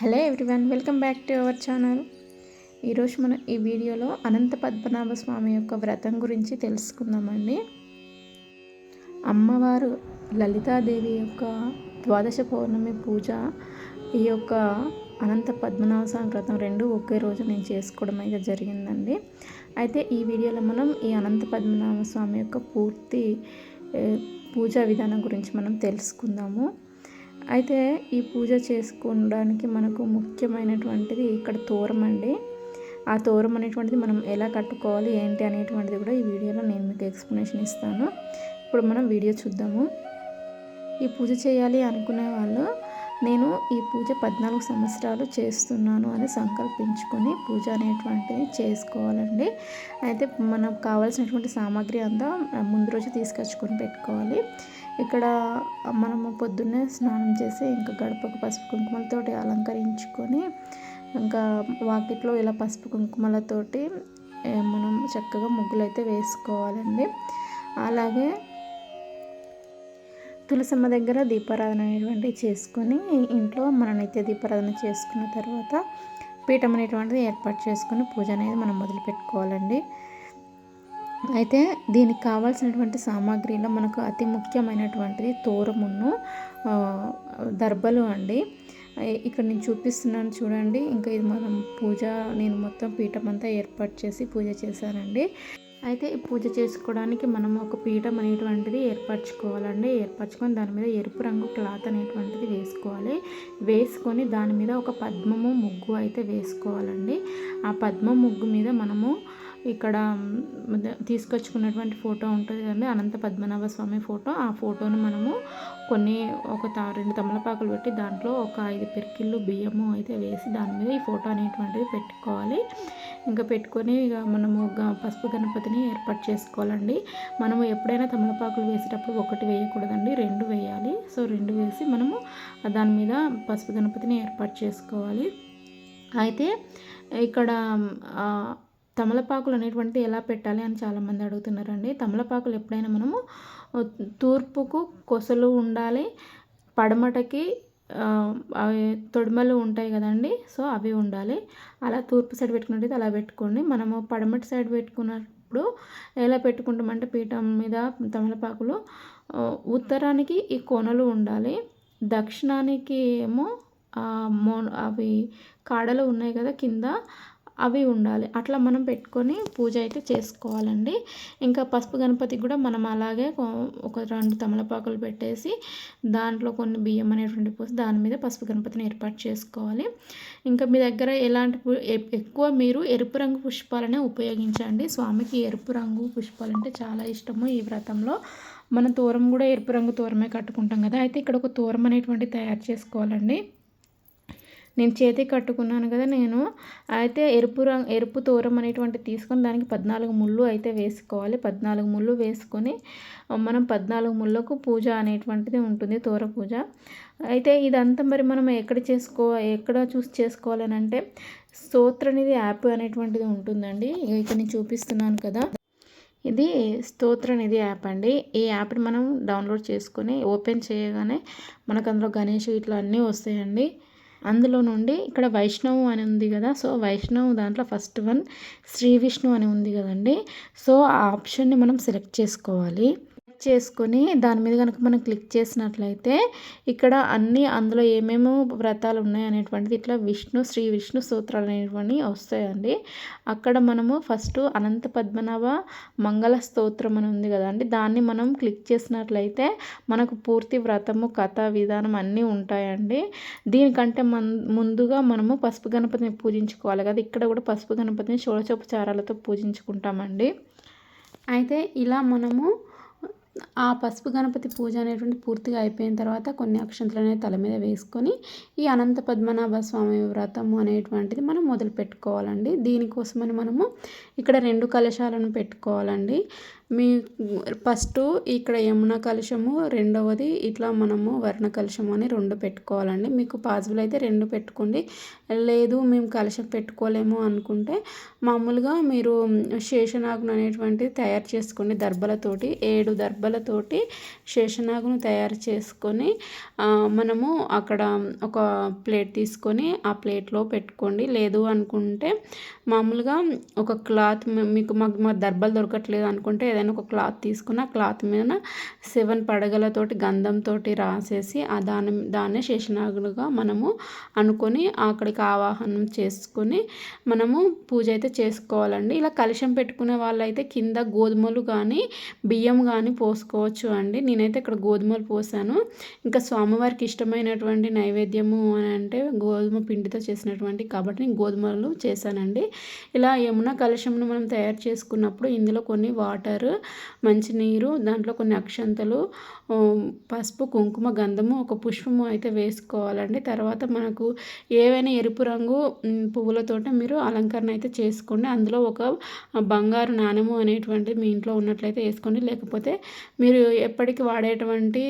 Hello everyone welcome back to our channel. ఈరోజు మనం ఈ వీడియోలో అనంత పద్మనాభ స్వామి యొక్క వ్రతం గురించి తెలుసుకుందామండి. అమ్మవారు లలితాదేవి యొక్క ద్వాదశ పౌర్ణమి పూజ ఈ యొక్క అనంత పద్మనాభ స్వామి వ్రతం రెండు ఒకే రోజు నేను చేసుకోవడం అయితే జరిగిందండి. అయితే ఈ వీడియోలో మనం ఈ అనంత పద్మనాభ స్వామి యొక్క పూర్తి పూజా విధానం గురించి మనం తెలుసుకుందాము. అయితే ఈ పూజ చేసుకోవడానికి మనకు ముఖ్యమైనటువంటిది ఇక్కడ తోరం అండి. ఆ తోరం అనేటువంటిది మనం ఎలా కట్టుకోవాలి ఏంటి అనేటువంటిది కూడా ఈ వీడియోలో నేను మీకు ఎక్స్ప్లెనేషన్ ఇస్తాను. ఇప్పుడు మనం వీడియో చూద్దాము. ఈ పూజ చేయాలి అనుకునే వాళ్ళు నేను ఈ పూజ పద్నాలుగు సంవత్సరాలు చేస్తున్నాను అని సంకల్పించుకొని పూజ అనేటువంటిది చేసుకోవాలండి. అయితే మనకు కావాల్సినటువంటి సామాగ్రి అంతా ముందు రోజు తీసుకొచ్చుకొని పెట్టుకోవాలి. ఇక్కడ మనము పొద్దున్నే స్నానం చేసి ఇంకా గడపకు పసుపు కుంకుమలతోటి అలంకరించుకొని ఇంకా వాకిట్లో ఇలా పసుపు కుంకుమలతోటి మనం చక్కగా ముగ్గులు అయితే వేసుకోవాలండి. అలాగే తులసమ్మ దగ్గర దీపారాధన అనేటువంటిది చేసుకొని ఇంట్లో మన నిత్య దీపారాధన చేసుకున్న తర్వాత పీఠం అనేటువంటిది ఏర్పాటు చేసుకుని పూజ అనేది మనం మొదలు పెట్టుకోవాలండి. అయితే దీనికి కావాల్సినటువంటి సామాగ్రిలో మనకు అతి ముఖ్యమైనటువంటిది తోరమును దర్బలు అండి. ఇక్కడ నేను చూపిస్తున్నాను చూడండి. ఇంకా ఇది మనం పూజ నేను మొత్తం పీఠం అంతా ఏర్పాటు చేసి పూజ చేశానండి. అయితే ఈ పూజ చేసుకోవడానికి మనం ఒక పీఠం అనేటువంటిది ఏర్పరచుకోవాలండి. ఏర్పరచుకొని దాని మీద ఎరుపు రంగు క్లాత్ అనేటువంటిది వేసుకోవాలి. వేసుకొని దాని మీద ఒక పద్మము ముగ్గు అయితే వేసుకోవాలండి. ఆ పద్మ ముగ్గు మీద మనము ఇక్కడ తీసుకొచ్చుకున్నటువంటి ఫోటో ఉంటుంది కదండి అనంత పద్మనాభ స్వామి ఫోటో. ఆ ఫోటోను మనము కొన్ని ఒక రెండు తమలపాకులు పెట్టి దాంట్లో ఒక ఐదు పెరికిళ్ళు బియ్యము అయితే వేసి దాని మీద ఈ ఫోటో అనేటువంటిది పెట్టుకోవాలి. ఇంకా పెట్టుకొని ఇక మనము పసుపు గణపతిని ఏర్పాటు చేసుకోవాలండి. మనము ఎప్పుడైనా తమలపాకులు వేసేటప్పుడు ఒకటి వేయకూడదండి రెండు వేయాలి. సో రెండు వేసి మనము దాని మీద పసుపు గణపతిని ఏర్పాటు చేసుకోవాలి. అయితే ఇక్కడ తమలపాకులు అనేటువంటి ఎలా పెట్టాలి అని చాలామంది అడుగుతున్నారండి. తమలపాకులు ఎప్పుడైనా మనము తూర్పుకు కొసలు ఉండాలి పడమటకి అవి తొడిమలు ఉంటాయి కదండి సో అవి ఉండాలి. అలా తూర్పు సైడ్ పెట్టుకున్నట్టు అలా పెట్టుకోండి. మనము పడమటి సైడ్ పెట్టుకున్నప్పుడు ఎలా పెట్టుకుంటామంటే పీఠం మీద తమలపాకులు ఉత్తరానికి ఈ కొనలు ఉండాలి. దక్షిణానికి ఏమో మో అవి కాడలు ఉన్నాయి కదా కింద అవి ఉండాలి. అట్లా మనం పెట్టుకొని పూజ అయితే చేసుకోవాలండి. ఇంకా పసుపు గణపతికి కూడా మనం అలాగే ఒక రెండు తమలపాకులు పెట్టేసి దాంట్లో కొన్ని బియ్యం అనేటువంటి పోసి దాని మీద పసుపు గణపతిని ఏర్పాటు చేసుకోవాలి. ఇంకా మీ దగ్గర ఎలాంటి ఎక్కువ మీరు ఎరుపు రంగు పుష్పాలనే ఉపయోగించండి. స్వామికి ఎరుపు రంగు పుష్పాలు అంటే చాలా ఇష్టము ఈ వ్రతంలో. మన తోరం కూడా ఎరుపు రంగు తోరమే కట్టుకుంటాం కదా. అయితే ఇక్కడ ఒక తోరం అనేటువంటి తయారు చేసుకోవాలండి. నేను చేతికి కట్టుకున్నాను కదా నేను. అయితే ఎరుపు రంగు ఎరుపు తోరం అనేటువంటి తీసుకొని దానికి పద్నాలుగు ముళ్ళు అయితే వేసుకోవాలి. పద్నాలుగు ముళ్ళు వేసుకొని మనం పద్నాలుగు ముళ్ళకు పూజ అనేటువంటిది ఉంటుంది తోర పూజ. అయితే ఇదంతా మరి మనం ఎక్కడ చేసుకో ఎక్కడ చూసి చేసుకోవాలని అంటే అనేది యాప్ అనేటువంటిది ఉంటుందండి. ఇక నేను చూపిస్తున్నాను కదా. ఇది స్తోత్ర నిధి యాప్ అండి. ఈ యాప్ని మనం డౌన్లోడ్ చేసుకొని ఓపెన్ చేయగానే మనకు అందులో గణేష్ ఇట్లా అన్నీ వస్తాయండి. అందులో నుండి ఇక్కడ వైష్ణవు అని ఉంది కదా సో వైష్ణవ్ దాంట్లో ఫస్ట్ వన్ శ్రీ విష్ణు అని ఉంది కదండి. సో ఆ ఆప్షన్ని మనం సెలెక్ట్ చేసుకోవాలి. చేసుకొని దాని మీద కనుక మనం క్లిక్ చేసినట్లయితే ఇక్కడ అన్ని అందులో ఏమేమో వ్రతాలు ఉన్నాయనేటువంటిది ఇట్లా విష్ణు శ్రీ విష్ణు సూత్రాలు అనేటువంటివి వస్తాయండి. అక్కడ మనము ఫస్ట్ అనంత పద్మనాభ మంగళ స్తోత్రం అని ఉంది కదండి దాన్ని మనం క్లిక్ చేసినట్లయితే మనకు పూర్తి వ్రతము కథ విధానం అన్నీ ఉంటాయండి. దీనికంటే మన్ ముందుగా మనము పసుపు గణపతిని పూజించుకోవాలి కదా. ఇక్కడ కూడా పసుపు గణపతిని షోడచోపచారాలతో పూజించుకుంటామండి. అయితే ఇలా మనము ఆ పసుపు గణపతి పూజ అనేటువంటి పూర్తిగా అయిపోయిన తర్వాత కొన్ని అక్షంతలనే తల మీద వేసుకొని ఈ అనంత పద్మనాభ స్వామి వ్రతము అనేటువంటిది మనం మొదలు పెట్టుకోవాలండి దీనికోసమని మనము ఇక్కడ రెండు కలశాలను పెట్టుకోవాలండి. మీ ఫస్ట్ ఇక్కడ యమున కలశము రెండవది ఇట్లా మనము వర్ణ కలశము అని రెండు పెట్టుకోవాలండి. మీకు పాసిబుల్ అయితే రెండు పెట్టుకోండి. లేదు మేము కలశం పెట్టుకోలేము అనుకుంటే మామూలుగా మీరు శేషనాగును అనేటువంటిది తయారు చేసుకోండి దర్భలతోటి. ఏడు దర్భలతోటి శేషనాగును తయారు చేసుకొని మనము అక్కడ ఒక ప్లేట్ తీసుకొని ఆ ప్లేట్లో పెట్టుకోండి. లేదు అనుకుంటే మామూలుగా ఒక క్లాత్ మీకు మాకు మా దర్భలు దొరకట్లేదు అనుకుంటే ఏదైనా ఒక క్లాత్ తీసుకుని ఆ క్లాత్ మీద సెవెన్ పడగలతోటి గంధంతో రాసేసి ఆ దాని దాన్ని శేషనాగులుగా మనము అనుకొని అక్కడికి ఆవాహనం చేసుకొని మనము పూజ అయితే చేసుకోవాలండి. ఇలా కలశం పెట్టుకునే వాళ్ళైతే కింద గోధుమలు కానీ బియ్యం కానీ పోసుకోవచ్చు అండి. నేనైతే ఇక్కడ గోధుమలు పోసాను. ఇంకా స్వామివారికి ఇష్టమైనటువంటి నైవేద్యము అని అంటే గోధుమ పిండితో చేసినటువంటి కాబట్టి నేను గోధుమలు చేశానండి. ఇలా యమున కలశంను మనం తయారు చేసుకున్నప్పుడు ఇందులో కొన్ని వాటర్ మంచినీరు దాంట్లో కొన్ని అక్షంతలు పసుపు కుంకుమ గంధము ఒక పుష్పము అయితే వేసుకోవాలండి. తర్వాత మనకు ఏవైనా ఎరుపు రంగు పువ్వులతో మీరు అలంకరణ అయితే చేసుకోండి. అందులో ఒక బంగారు నాణెము అనేటువంటిది మీ ఇంట్లో ఉన్నట్లయితే వేసుకోండి. లేకపోతే మీరు ఎప్పటికి వాడేటువంటి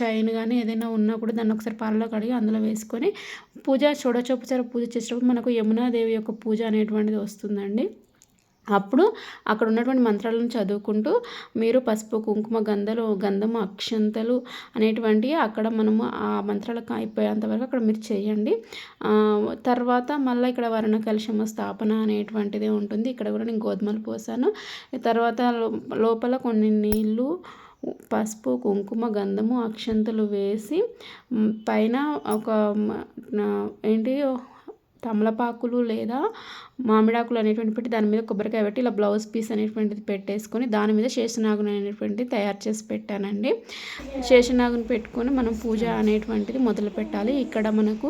చైన్ కానీ ఏదైనా ఉన్నా కూడా దాన్ని ఒకసారి పాలలో కడిగి అందులో వేసుకొని పూజ చూడచొప్పుసారి పూజ చేసేటప్పుడు మనకు యమునాదేవి యొక్క పూజ అనేటువంటిది వస్తుందండి. అప్పుడు అక్కడ ఉన్నటువంటి మంత్రాలను చదువుకుంటూ మీరు పసుపు కుంకుమ గంధలు గంధము అక్షంతలు అనేటువంటివి అక్కడ మనము ఆ మంత్రాలకు అయిపోయేంత వరకు అక్కడ మీరు చేయండి. తర్వాత మళ్ళీ ఇక్కడ వర్ణ కలశమ స్థాపన అనేటువంటిది ఉంటుంది. ఇక్కడ కూడా నేను గోధుమలు పోసాను. తర్వాత లోపల కొన్ని నీళ్ళు పసుపు కుంకుమ గంధము అక్షంతలు వేసి పైన ఒక ఏంటి? తమలపాకులు లేదా మామిడాకులు అనేటువంటి పెట్టి దాని మీద కొబ్బరికాయ పెట్టి ఇలా బ్లౌజ్ పీస్ అనేటువంటిది పెట్టేసుకొని దాని మీద శేషనాగుని అనేటువంటిది తయారు చేసి పెట్టానండి. శేషనాగుని పెట్టుకొని మనం పూజ అనేటువంటిది మొదలు పెట్టాలి. ఇక్కడ మనకు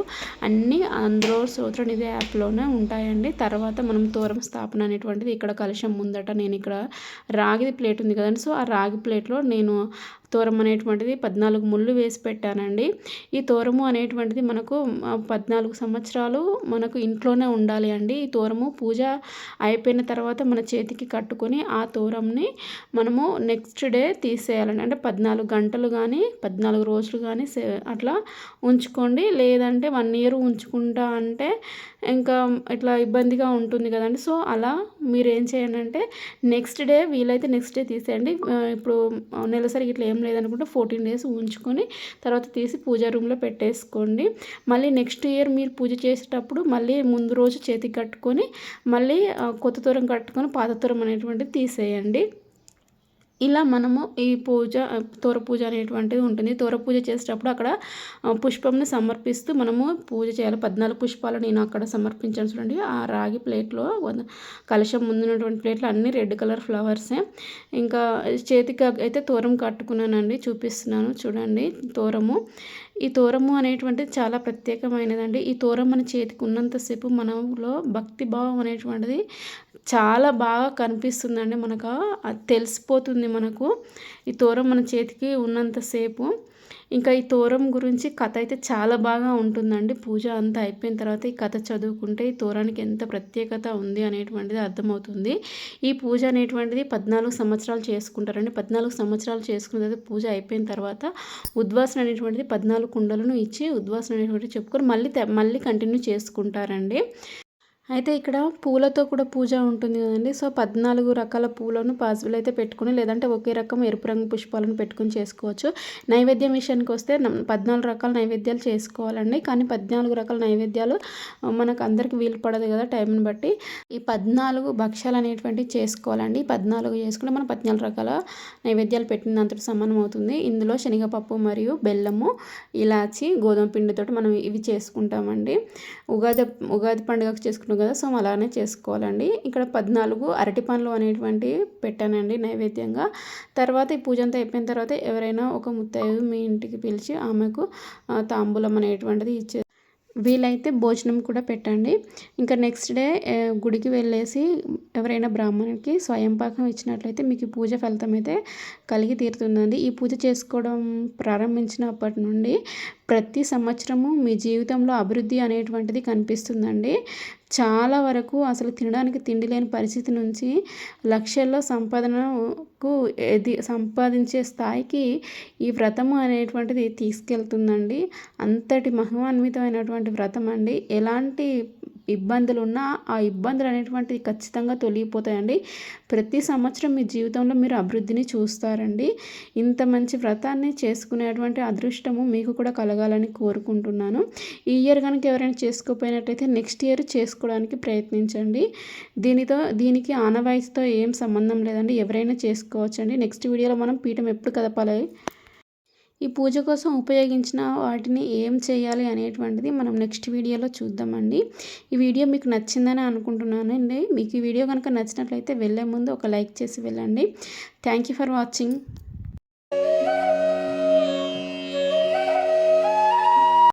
అన్ని అందులో సూత్రనిధి యాప్లోనే ఉంటాయండి. తర్వాత మనం తోరం స్థాపన అనేటువంటిది ఇక్కడ కలుషం ముందట నేను ఇక్కడ రాగి ప్లేట్ ఉంది కదండి. సో ఆ రాగి ప్లేట్లో నేను తోరం అనేటువంటిది పద్నాలుగు ముళ్ళు వేసి పెట్టానండి. ఈ తోరము అనేటువంటిది మనకు పద్నాలుగు సంవత్సరాలు మనకు ఇంట్లోనే ఉండాలి అండి. ఈ తోరము పూజ అయిపోయిన తర్వాత మన చేతికి కట్టుకొని ఆ తోరంని మనము నెక్స్ట్ డే తీసేయాలండి. అంటే పద్నాలుగు గంటలు కానీ పద్నాలుగు రోజులు కానీ అట్లా ఉంచుకోండి. లేదంటే వన్ ఇయర్ ఉంచుకుంటా అంటే ఇంకా ఇట్లా ఇబ్బందిగా ఉంటుంది కదండి. సో అలా మీరు ఏం చేయండి అంటే నెక్స్ట్ డే వీలైతే నెక్స్ట్ డే తీసేయండి. ఇప్పుడు నెలసరి ఇట్లా ఏం లేదనుకుంటే ఫోర్టీన్ డేస్ ఉంచుకొని తర్వాత తీసి పూజా రూమ్లో పెట్టేసుకోండి. మళ్ళీ నెక్స్ట్ ఇయర్ మీరు పూజ చేసేటప్పుడు మళ్ళీ ముందు రోజు చేతికి కట్టుకొని మళ్ళీ కొత్త తూరం కట్టుకొని పాత తూరం అనేటువంటిది తీసేయండి. ఇలా మనము ఈ పూజ తోర పూజ అనేటువంటిది ఉంటుంది. తోర పూజ చేసేటప్పుడు అక్కడ పుష్పంని సమర్పిస్తూ మనము పూజ చేయాలి. పద్నాలుగు పుష్పాలు నేను అక్కడ సమర్పించాను చూడండి. ఆ రాగి ప్లేట్లో కలశం ముందున్నటువంటి ప్లేట్లో అన్ని రెడ్ కలర్ ఫ్లవర్సే. ఇంకా చేతికి అయితే తోరం కట్టుకున్నానండి. చూపిస్తున్నాను చూడండి తోరము. ఈ తోరము అనేటువంటిది చాలా ప్రత్యేకమైనదండి. ఈ తోరం మన చేతికి ఉన్నంతసేపు మనలో భక్తి భావం అనేటువంటిది చాలా బాగా కనిపిస్తుందండి. మనకు తెలిసిపోతుంది మనకు. ఈ తోరం మన చేతికి ఉన్నంతసేపు ఇంకా ఈ తోరం గురించి కథ అయితే చాలా బాగా ఉంటుందండి. పూజ అంతా అయిపోయిన తర్వాత ఈ కథ చదువుకుంటే ఈ తోరానికి ఎంత ప్రత్యేకత ఉంది అనేటువంటిది అర్థమవుతుంది. ఈ పూజ అనేటువంటిది పద్నాలుగు సంవత్సరాలు చేసుకుంటారండి. పద్నాలుగు సంవత్సరాలు చేసుకున్న తర్వాత పూజ అయిపోయిన తర్వాత ఉద్వాసన అనేటువంటిది పద్నాలుగు కుండలను ఇచ్చి ఉద్వాసన అనేటువంటిది చెప్పుకొని మళ్ళీ మళ్ళీ కంటిన్యూ చేసుకుంటారండి. అయితే ఇక్కడ పూలతో కూడా పూజ ఉంటుంది కదండి. సో పద్నాలుగు రకాల పూలను పాసిబుల్ అయితే పెట్టుకుని లేదంటే ఒకే రకం ఎరుపు రంగు పుష్పాలను పెట్టుకుని చేసుకోవచ్చు. నైవేద్యం విషయానికి వస్తే పద్నాలుగు రకాల నైవేద్యాలు చేసుకోవాలండి. కానీ పద్నాలుగు రకాల నైవేద్యాలు మనకు అందరికి వీలు పడదు కదా టైంని బట్టి. ఈ పద్నాలుగు భక్ష్యాలు అనేటువంటివి చేసుకోవాలండి. పద్నాలుగు చేసుకుంటే మనం పద్నాలుగు రకాల నైవేద్యాలు పెట్టినంత సమానం అవుతుంది. ఇందులో శనగపప్పు మరియు బెల్లము ఇలాచి గోధుమ పిండితో మనం ఇవి చేసుకుంటామండి. ఉగాది ఉగాది పండుగకు చేసుకుంటాం కదా సో అలానే చేసుకోవాలండి. ఇక్కడ పద్నాలుగు అరటి పండ్లు అనేటువంటివి పెట్టానండి నైవేద్యంగా. తర్వాత ఈ పూజ అంతా అయిపోయిన తర్వాత ఎవరైనా ఒక ముత్తైదు మీ ఇంటికి పిలిచి ఆమెకు తాంబూలం అనేటువంటిది ఇచ్చే వీలైతే భోజనం కూడా పెట్టండి. ఇంకా నెక్స్ట్ డే గుడికి వెళ్ళేసి ఎవరైనా బ్రాహ్మణుడికి స్వయం పాకం ఇచ్చినట్లయితే మీకు పూజ ఫలితం అయితే కలిగి తీరుతుందండి. ఈ పూజ చేసుకోవడం ప్రారంభించినప్పటి నుండి ప్రతి సంవత్సరము మీ జీవితంలో అభివృద్ధి అనేటువంటిది కనిపిస్తుందండి. చాలా వరకు అసలు తినడానికి తిండి లేని పరిస్థితి నుంచి లక్షల్లో సంపాదనకు ఎది సంపాదించే స్థాయికి ఈ వ్రతము అనేటువంటిది తీసుకెళ్తుందండి. అంతటి మహిమాన్వితమైనటువంటి వ్రతం అండి. ఎలాంటి ఇబ్బందులు ఉన్నా ఆ ఇబ్బందులు అనేటువంటివి ఖచ్చితంగా తొలగిపోతాయండి. ప్రతి సంవత్సరం మీ జీవితంలో మీరు అభివృద్ధిని చూస్తారండి. ఇంత మంచి వ్రతాన్ని చేసుకునేటువంటి అదృష్టము మీకు కూడా కలగాలని కోరుకుంటున్నాను. ఈ ఇయర్ కనుక ఎవరైనా చేసుకోపోయినట్టయితే నెక్స్ట్ ఇయర్ చేసుకోవడానికి ప్రయత్నించండి. దీనితో దీనికి ఆనవాయితీతో ఏం సంబంధం లేదండి. ఎవరైనా చేసుకోవచ్చండి. నెక్స్ట్ వీడియోలో మనం పీఠం ఎప్పుడు కదపాలి? ఈ పూజ కోసం ఉపయోగించిన వాటిని ఏం చేయాలి అనేటువంటిది మనం నెక్స్ట్ వీడియోలో చూద్దామండి. ఈ వీడియో మీకు నచ్చిందని అనుకుంటున్నానండి. మీకు ఈ వీడియో కనుక నచ్చినట్లయితే వెళ్ళే ముందు ఒక లైక్ చేసి వెళ్ళండి. Thank you for watching